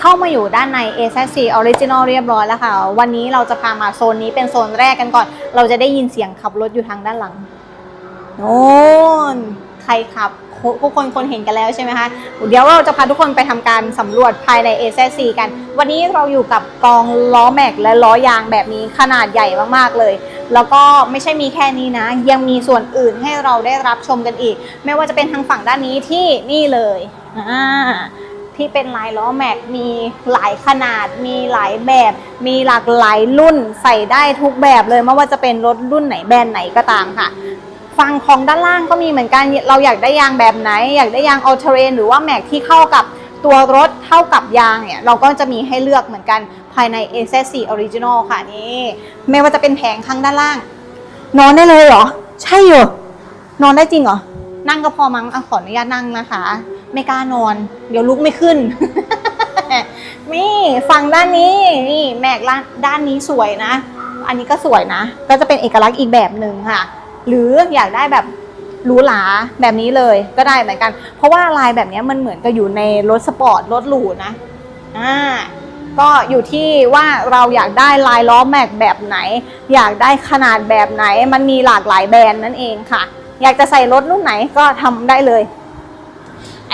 เข้ามาอยู่ด้านใน a s c Original เรียบร้อยแล้วค่ะ วันนี้เราจะพามาโซนนี้เป็นโซนแรกกันก่อน เราจะได้ยินเสียงขับรถอยู่ทางด้านหลังโน่นใครขับทุกคนคนเห็นกันแล้วใช่ไหมคะ เดี๋ยวเราจะพาทุกคนไปทำการสำรวจภายใน a s c กัน วันนี้เราอยู่กับกองล้อแม็กและล้อยางแบบนี้ขนาดใหญ่มากๆเลย แล้วก็ไม่ใช่มีแค่นี้นะ ยังมีส่วนอื่นให้เราได้รับชมกันอีก ไม่ว่าจะเป็นทางฝั่งด้านนี้ที่นี่เลยอ่า ที่เป็นลายล้อแม็กมีหลายขนาด มีหลายแบบ มีหลากหลายรุ่นใส่ได้ทุกแบบเลยไม่ว่าจะเป็นรถรุ่นไหนแบรนด์ไหนก็ตามค่ะฝั่งของด้านล่างก็มีเหมือนกันเราอยากได้ยางแบบไหน อยากได้ยาง all terrain หรือว่าแม็กที่เข้ากับตัวรถเท่ากับยางเนี่ย เราก็จะมีให้เลือกเหมือนกันภายใน a อ c Original ค่ะนี่ไม่ว่าจะเป็นแผงข้างด้านล่าง นอนได้เลยเหรอ ใช่เหรอนอนได้จริงเหรอ นั่งก็พอมั้งอะขออนุญาตนั่งนะคะ ไม่กล้านอน เดี๋ยวลุกไม่ขึ้น นี่ฝั่งด้านนี้นี่แมกด้านนี้สวยนะ อันนี้ก็สวยนะ ก็จะเป็นเอกลักษณ์อีกแบบหนึ่งค่ะ หรืออยากได้แบบหรูหราแบบนี้เลยก็ได้เหมือนกัน เพราะว่าลายแบบนี้มันเหมือนกับอยู่ในรถสปอร์ตรถหรูนะอ่าก็อยู่ที่ว่าเราอยากได้ลายล้อแม็กแบบไหน อยากได้ขนาดแบบไหน มันมีหลากหลายแบรนด์นั่นเองค่ะ อยากจะใส่รถรุ่นไหนก็ทำได้เลย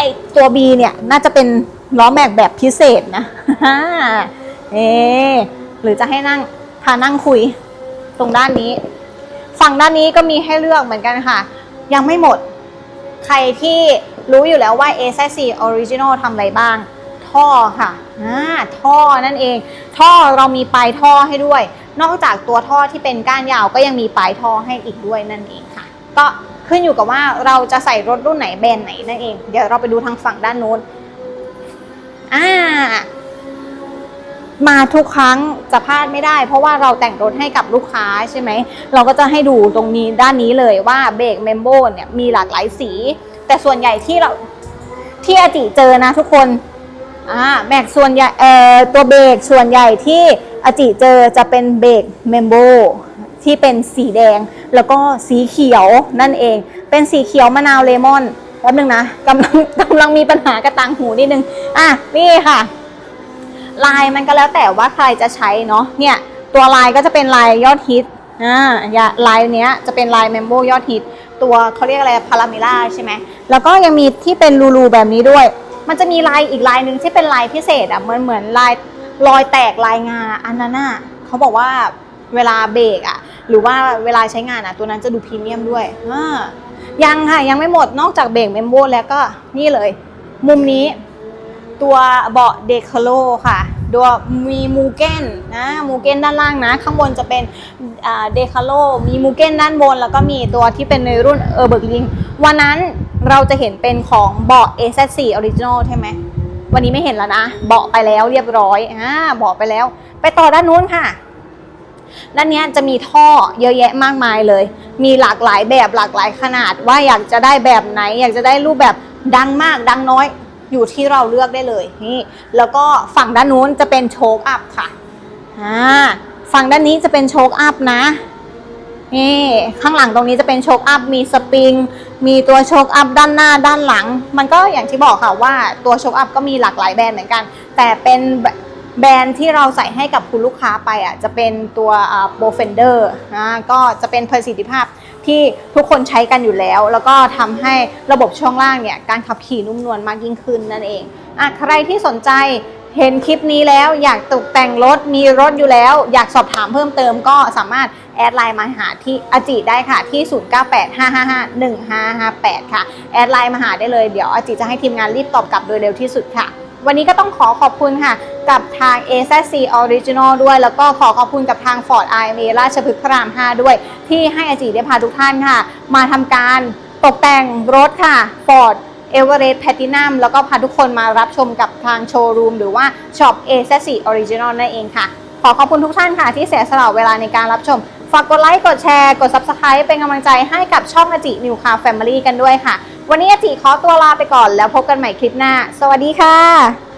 อตัว B เนี่ยน่าจะเป็นล้อแม็กแบบพิเศษนะเอหรือจะให้นั่งพานั่งคุยตรงด้านนี้ ฝั่งด้านนี้ก็มีให้เลือกเหมือนกันค่ะ ยังไม่หมด ใครที่รู้อยู่แล้วว่า a อ c Original ทำอะไรบ้าง ท่อค่ะอ่าท่อนั่นเอง ท่อเรามีปลายท่อให้ด้วย นอกจากตัวท่อที่เป็นก้านยาวก็ยังมีปลายท่อให้อีกด้วยนั่นเองค่ะ ก็ ขึ้นอยู่กับว่าเราจะใส่รถรุ่นไหนแบรนด์ไหนนั่นเอง เดี๋ยวเราไปดูทางฝั่งด้านโน้นอ่ามาทุกครั้งจะพลาดไม่ได้ เพราะว่าเราแต่งรถให้กับลูกค้าใช่ไหม เราก็จะให้ดูตรงนี้ด้านนี้เลยว่าเบรกเมมโบเนี่ยมีหลากหลายสี แต่ส่วนใหญ่ที่เราที่อาจิเจอนะทุกคนอ่าแม็กส่วนใหญ่เอ่อตัวเบรกส่วนใหญ่ที่อาจิเจอจะเป็นเบรกเมมโบ ที่เป็นสีแดงแล้วก็สีเขียวนั่นเอง เป็นสีเขียวมะนาวเลมอนแป๊บนึงนะกำลังกำลังมีปัญหากระตังหูนิดนึงอะนี่ค่ะ ลายมันก็แล้วแต่ว่าใครจะใช้เนาะเนี่ยตัวลายก็จะเป็นลายยอดฮิตอ่าอย่าลายเนี้ยจะเป็นลายเมมโบยอดฮิตตัวเขาเรียกอะไรพารามิล่าใช่ไหมแล้วก็ยังมีที่เป็นรูรูแบบนี้ด้วย มันจะมีลายอีกลายหนึ่งที่เป็นลายพิเศษอะเหมือนเหมือนลายรอยแตกลายงาอันนั้นน่ะเขาบอกว่าเวลาเบรกอะ หรือว่าเวลาใช้งานอะตัวนั้นจะดูพรีเมียมด้วยยังค่ะยังไม่หมดนอกจากเบรกเมมโบแล้วก็นี่เลย มุมนี้ ตัวเบาะเดคาโลค่ะตัวมีมูเก้นนะมูเก้นด้านล่างนะ ข้างบนจะเป็นเดคาโลมีมูเก้นด้านบน แล้วก็มีตัวที่เป็นในรุ่นเออร์เบิร์กลิงวันนั้นเราจะเห็นเป็นของเบาะ A4 Original ใช่ไหมวันนี้ไม่เห็นแล้วนะ เบาะไปแล้วเรียบร้อยอ่าเบาะไปแล้ว ไปต่อด้านนู้นค่ะ ด้านนี้จะมีท่อเยอะแยะมากมายเลย มีหลากหลายแบบหลากหลายขนาด ว่าอยากจะได้แบบไหน อยากจะได้รูปแบบดังมากดังน้อยอยู่ที่เราเลือกได้เลยนี่แล้วก็ฝั่งด้านนู้นจะเป็นโชคอัพค่ะอ่าฝั่งด้านนี้จะเป็นโชคอัพนะนี่ข้างหลังตรงนี้จะเป็นโชคอัพมีสปริง มีตัวโชคอัพด้านหน้าด้านหลัง มันก็อย่างที่บอกค่ะว่าตัวโชคอัพก็มีหลากหลายแบรนด์เหมือนกัน แต่เป็น แบรนด์ที่เราใส่ให้กับคุณลูกค้าไปอะจะเป็นตัวโบเฟนเดอร์นะก็จะเป็นประสิทธิภาพที่ทุกคนใช้กันอยู่แล้ว แล้วก็ทำให้ระบบช่วงล่างเนี่ยการขับขี่นุ่มนวลมากยิ่งขึ้นนั่นเองอะใครที่สนใจเห็นคลิปนี้แล้วอยากตกแต่งรถมีรถอยู่แล้ว อยากสอบถามเพิ่มเติมก็สามารถแอดไลน์มาหาที่อจิได้ค่ะที่ 0985551558 ค่ะ แอดไลน์มาหาได้เลยเดี๋ยวอจิจะให้ทีมงานรีบตอบกลับโดยเร็วที่สุดค่ะ วันนี้ก็ต้องขอขอบคุณค่ะ กับทาง a c Original ด้วย แล้วก็ขอขอบคุณกับทาง Ford IMA ราชพฤกษ์พระราม 5 ด้วย ที่ให้อาจิได้พาทุกท่านค่ะ มาทำการตกแต่งรถค่ะ Ford Everest Platinum แล้วก็พาทุกคนมารับชมกับทางโชว์รูม หรือว่าช็อป a c Original นั่นเองค่ะ ขอขอบคุณทุกท่านค่ะที่เสียสละเวลาในการรับชม ฝากกดไลค์กดแชร์กด Subscribe เป็นกำลังใจให้กับช่องอาจินิวคา Family กันด้วยค่ะ วันนี้อาจิขอตัวลาไปก่อนแล้วพบกันใหม่คลิปหน้า สวัสดีค่ะ